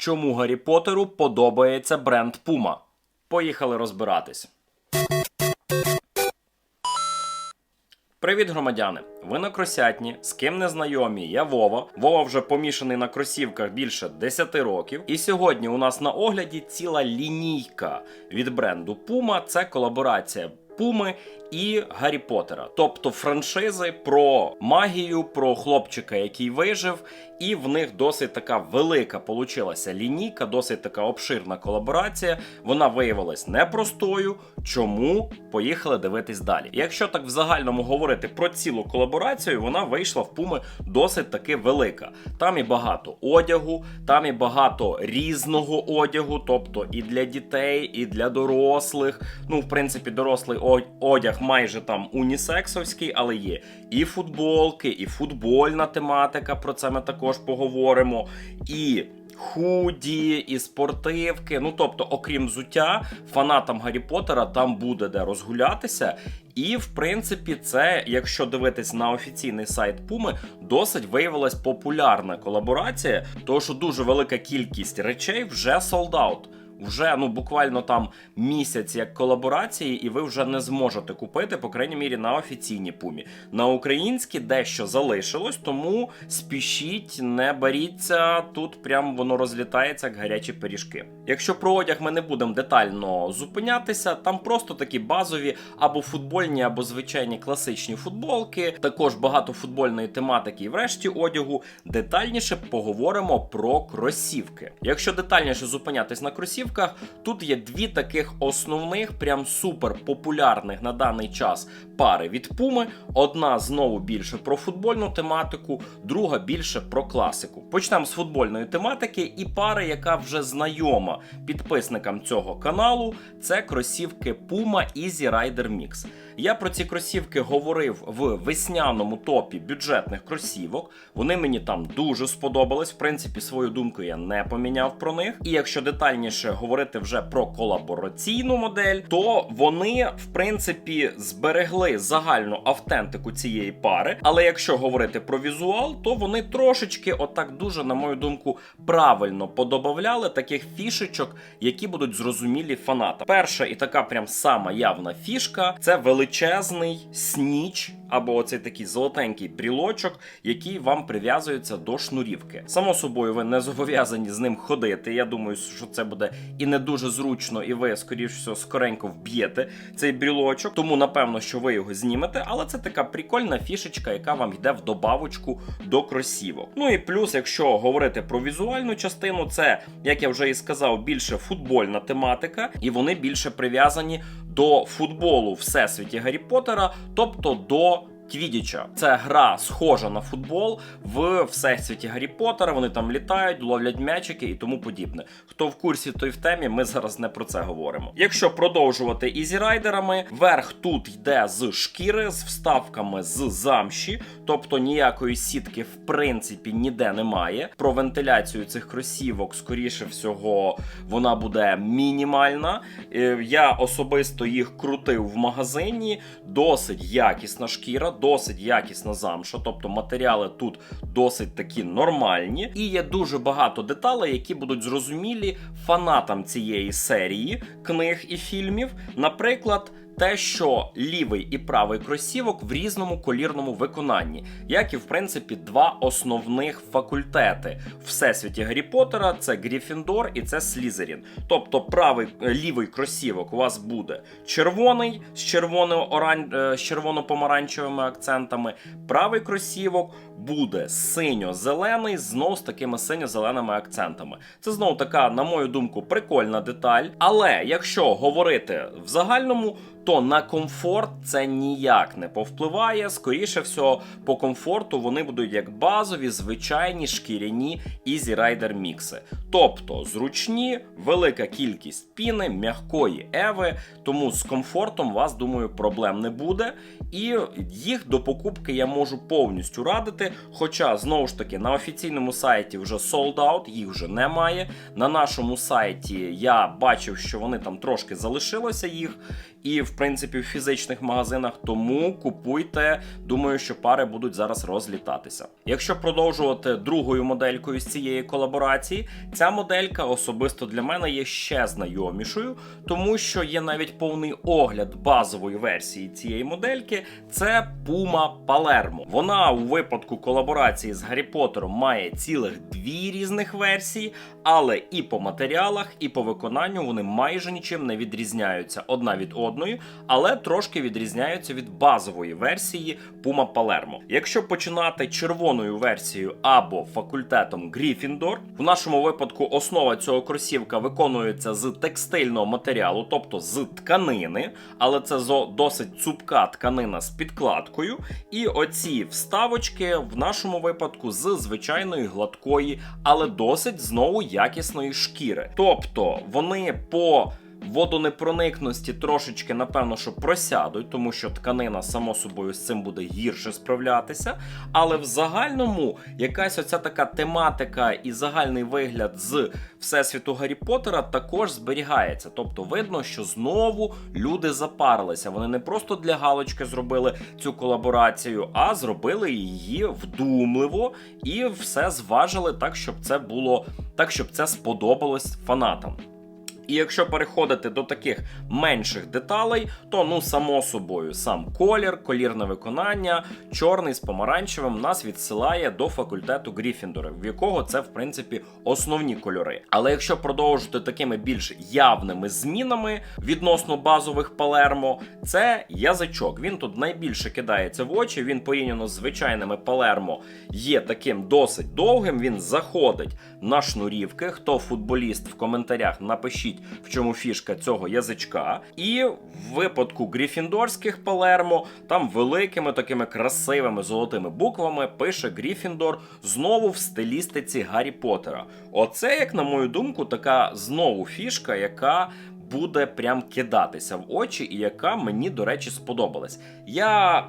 Чому Гаррі Поттеру подобається бренд Puma? Поїхали розбиратись. Привіт, громадяни! Ви на кросятні, з ким не знайомі, я Вова. Вова вже помішаний на кросівках більше 10 років. І сьогодні у нас на огляді ціла лінійка від бренду Puma. Це колаборація Пуми і Гаррі Поттера. Тобто франшизи про магію, про хлопчика, який вижив, і в них досить така велика получилася лінійка, досить така обширна колаборація. Вона виявилась непростою. Чому? Поїхали дивитись далі. Якщо так в загальному говорити про цілу колаборацію, вона вийшла в Пуми досить таки велика. Там і багато одягу, там і багато різного одягу, тобто і для дітей, і для дорослих. Ну, в принципі, дорослий о- майже там унісексовський, але є і футболки, і футбольна тематика. Про це ми також поговоримо. І худі, і спортивки. Ну тобто, окрім взуття, фанатам Гаррі Поттера там буде де розгулятися. І в принципі, це, якщо дивитись на офіційний сайт Пуми, досить виявилась популярна колаборація, тому що дуже велика кількість речей вже sold out. Вже ну буквально там місяць як колаборації, і ви вже не зможете купити, по крайній мірі, на офіційній пумі. На українській дещо залишилось, тому спішіть, не боріться. Тут прям воно розлітається як гарячі пиріжки. Якщо про одяг ми не будемо детально зупинятися, там просто такі базові або футбольні, або звичайні класичні футболки. Також багато футбольної тематики і врешті одягу. Детальніше поговоримо про кросівки. Якщо детальніше зупинятись на кросівках, тут є дві таких основних, прям супер популярних на даний час пари від Пуми. Одна знову більше про футбольну тематику, друга більше про класику. Почнемо з футбольної тематики, і пара, яка вже знайома підписникам цього каналу, це кросівки Puma Easy Rider Mix. Я про ці кросівки говорив в весняному топі бюджетних кросівок. Вони мені там дуже сподобались. В принципі, свою думку я не поміняв про них. І якщо детальніше говорити вже про колабораційну модель, то вони, в принципі, зберегли загальну автентику цієї пари. Але якщо говорити про візуал, то вони трошечки, отак дуже, на мою думку, правильно подобавляли таких фішечок, які будуть зрозумілі фанатам. Перша і така прям сама явна фішка це величезний сніч. Або оцей такий золотенький брілочок, який вам прив'язується до шнурівки. Само собою, ви не зобов'язані з ним ходити. Я думаю, що це буде і не дуже зручно, і ви, скоріш всього, скоренько вб'єте цей брілочок. Тому напевно, що ви його знімете. Але це така прикольна фішечка, яка вам йде в добавочку до кросівок. Ну і плюс, якщо говорити про візуальну частину, це як я вже і сказав, більше футбольна тематика, і вони більше прив'язані до футболу всесвіті Гаррі Поттера, тобто до. Квідіча це гра схожа на футбол в всесвіті Гаррі Поттера. Вони там літають, ловлять м'ячики і тому подібне. Хто в курсі, той в темі. Ми зараз не про це говоримо. Якщо продовжувати ізірайдерами, верх тут йде з шкіри, з вставками з замші, тобто ніякої сітки в принципі ніде немає. Про вентиляцію цих кросівок, скоріше всього, вона буде мінімальна. Е, Я особисто їх крутив в магазині. Досить якісна шкіра, досить якісна замша. Тобто матеріали тут досить такі нормальні. І є дуже багато деталей, які будуть зрозумілі фанатам цієї серії книг і фільмів. Наприклад. Те, що лівий і правий кросівок в різному колірному виконанні, як і в принципі два основних факультети всесвіті Гаррі Поттера це Гріфіндор і це Слізерін. Тобто правий е, лівий кросівок у вас буде червоний з е, червоно-помаранчевими акцентами. Правий кросівок буде синьо-зелений, знов з такими синьо-зеленими акцентами. Це знову така, на мою думку, прикольна деталь. Але якщо говорити в загальному, то на комфорт це ніяк не повпливає. Скоріше всього, по комфорту вони будуть як базові, звичайні шкіряні Easy Rider мікси. Тобто зручні, велика кількість піни, м'якої еви, тому з комфортом вас, думаю, проблем не буде. І їх до покупки я можу повністю радити. Хоча, знову ж таки, на офіційному сайті вже sold out, їх вже немає. На нашому сайті я бачив, що вони там трошки залишилося їх. І, в принципі, в фізичних магазинах. Тому купуйте. Думаю, що пари будуть зараз розлітатися. Якщо продовжувати другою моделькою з цієї колаборації, ця моделька особисто для мене є ще знайомішою, тому що є навіть повний огляд базової версії цієї модельки. Це Puma Palermo. Вона у випадку колаборації з Гаррі Поттером має цілих дві різних версії, але і по матеріалах, і по виконанню вони майже нічим не відрізняються одна від одної, але трошки відрізняються від базової версії Puma Palermo. Якщо починати червоною версією або факультетом Gryffindor, в нашому випадку основа цього кросівка виконується з текстильного матеріалу, тобто з тканини, але це досить цупка тканина з підкладкою. І оці вставочки в нашому випадку з звичайної гладкої, але досить знову якісної шкіри. Тобто вони по водонепроникності трошечки, напевно, що просядуть, тому що тканина, само собою, з цим буде гірше справлятися. Але в загальному якась оця така тематика і загальний вигляд з всесвіту Гаррі Поттера також зберігається. Тобто видно, що знову люди запарилися. Вони не просто для галочки зробили цю колаборацію, а зробили її вдумливо і все зважили так, щоб це було так, щоб це сподобалось фанатам. І якщо переходити до таких менших деталей, то ну само собою сам колір, колірне виконання, чорний з помаранчевим нас відсилає до факультету Гріфіндора, в якого це в принципі основні кольори. Але якщо продовжити такими більш явними змінами відносно базових палермо, це язичок. Він тут найбільше кидається в очі. Він порівняно з звичайними палермо є таким досить довгим. Він заходить на шнурівки. Хто футболіст в коментарях напишіть, в чому фішка цього язичка. І в випадку гріфіндорських палермо там великими такими красивими золотими буквами пише Гріфіндор знову в стилістиці Гаррі Поттера. Оце, як на мою думку, така знову фішка, яка. Буде прям кидатися в очі, і яка мені, до речі, сподобалась. Я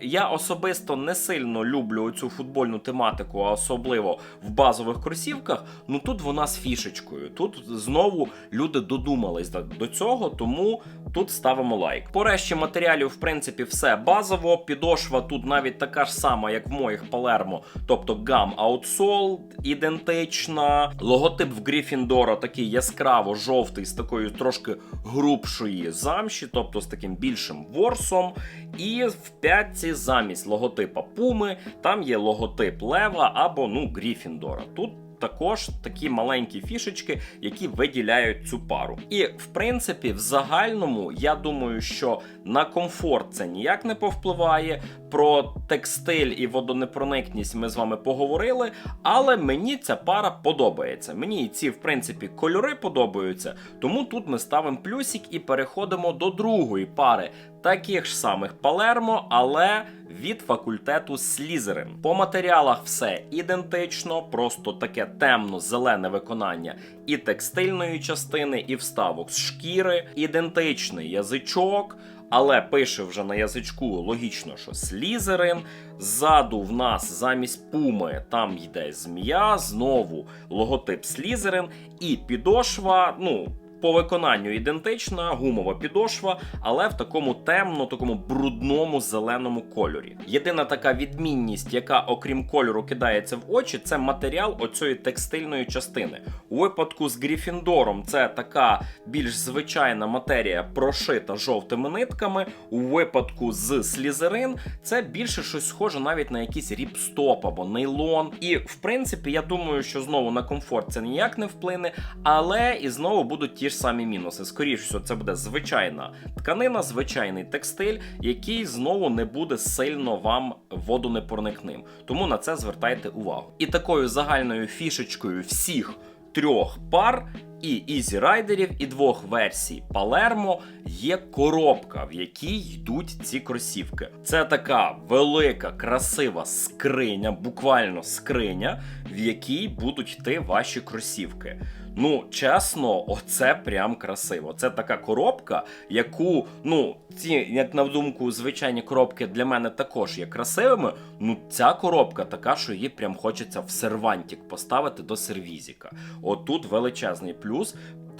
я особисто не сильно люблю цю футбольну тематику, а особливо в базових кросівках. Ну тут вона з фішечкою. Тут знову люди додумались до- цього, тому тут ставимо лайк. По решті матеріалів, в принципі, все базово. Підошва тут навіть така ж сама, як в моїх Палермо, тобто гам Outsole ідентична. Логотип в Гріфіндора такий яскраво жовтий з такою трошки грубшої замші, тобто з таким більшим ворсом. І в п'ятці замість логотипа Пуми там є логотип Лева або ну Гріфіндора. Тут також такі маленькі фішечки, які виділяють цю пару. І в принципі, в загальному, я думаю, що на комфорт це ніяк не повпливає. Про текстиль і водонепроникність ми з вами поговорили, але мені ця пара подобається. Мені ці, в принципі, кольори подобаються, тому тут ми ставимо плюсик і переходимо до другої пари таких ж самих Палермо, але від факультету Слізерин. По матеріалах все ідентично, просто таке темно-зелене виконання і текстильної частини, і вставок з шкіри, ідентичний язичок. Але пише вже на язичку логічно, що слізерин. Ззаду в нас замість пуми там йде змія, знову логотип слізерин, і підошва, ну. По виконанню ідентична гумова підошва, але в такому темно, такому брудному зеленому кольорі. Єдина така відмінність, яка, окрім кольору, кидається в очі, це матеріал оцієї текстильної частини. У випадку з Гріфіндором це така більш звичайна матерія, прошита жовтими нитками. У випадку з Слізерин це більше щось схоже навіть на якийсь ріпстоп або нейлон. І в принципі, я думаю, що знову на комфорт це ніяк не вплине, але і знову будуть ті ж самі мінуси. Скоріше, всього, це буде звичайна тканина, звичайний текстиль, який знову не буде сильно вам водонепроникним. Тому на це звертайте увагу. І такою загальною фішечкою всіх трьох пар. І Ізі райдерів, і двох версій Палермо є коробка, в якій йдуть ці кросівки. Це така велика, красива скриня, буквально скриня, в якій будуть йти ваші кросівки. Ну, чесно, оце прям красиво. Це така коробка, яку, ну, ці, як на думку, звичайні коробки для мене також є красивими. Ну, ця коробка така, що її прям хочеться в сервантик поставити до сервізіка. Отут величезний плюс.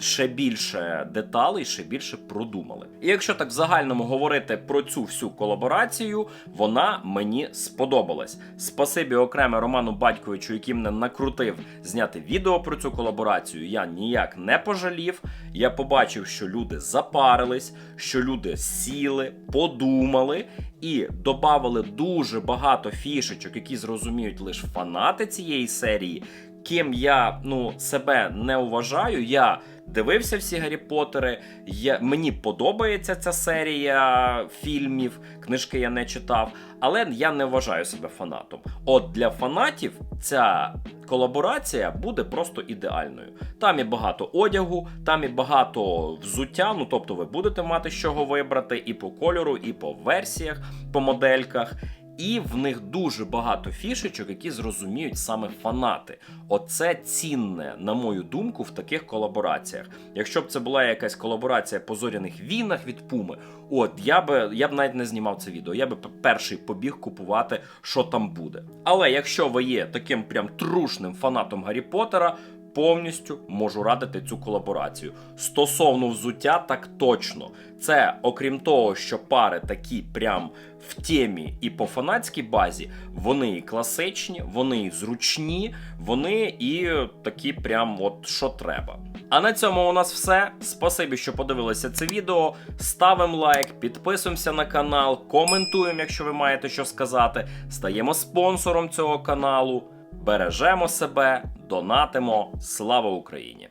Ще більше деталей, ще більше продумали. І якщо так в загальному говорити про цю всю колаборацію, вона мені сподобалась. Спасибі окреме Роману Батьковичу, який мене накрутив зняти відео про цю колаборацію. Я ніяк не пожалів. Я побачив, що люди запарились, що люди сіли, подумали і додавали дуже багато фішечок, які зрозуміють лише фанати цієї серії. Ким я ну себе не вважаю, я дивився всі Гаррі Поттери. Я, мені подобається ця серія фільмів, книжки я не читав, але я не вважаю себе фанатом. От для фанатів ця колаборація буде просто ідеальною. Там і багато одягу, там і багато взуття. Ну тобто, ви будете мати з чого вибрати і по кольору, і по версіях, по модельках. І в них дуже багато фішечок, які зрозуміють саме фанати. Оце цінне, на мою думку, в таких колабораціях. Якщо б це була якась колаборація по зоряних війнах від Пуми, от я би я б навіть не знімав це відео. Я би перший побіг купувати, що там буде. Але якщо ви є таким прям трушним фанатом Гаррі Поттера, повністю можу радити цю колаборацію. Стосовно взуття, так точно. Це, окрім того, що пари такі прям в темі і по фанатській базі, вони і класичні, вони і зручні, вони і такі прям от що треба. А на цьому у нас все. Спасибі, що подивилися це відео. Ставимо лайк, підписуємося на канал, коментуємо, якщо ви маєте що сказати. Стаємо спонсором цього каналу. Бережемо себе, донатимо. Слава Україні!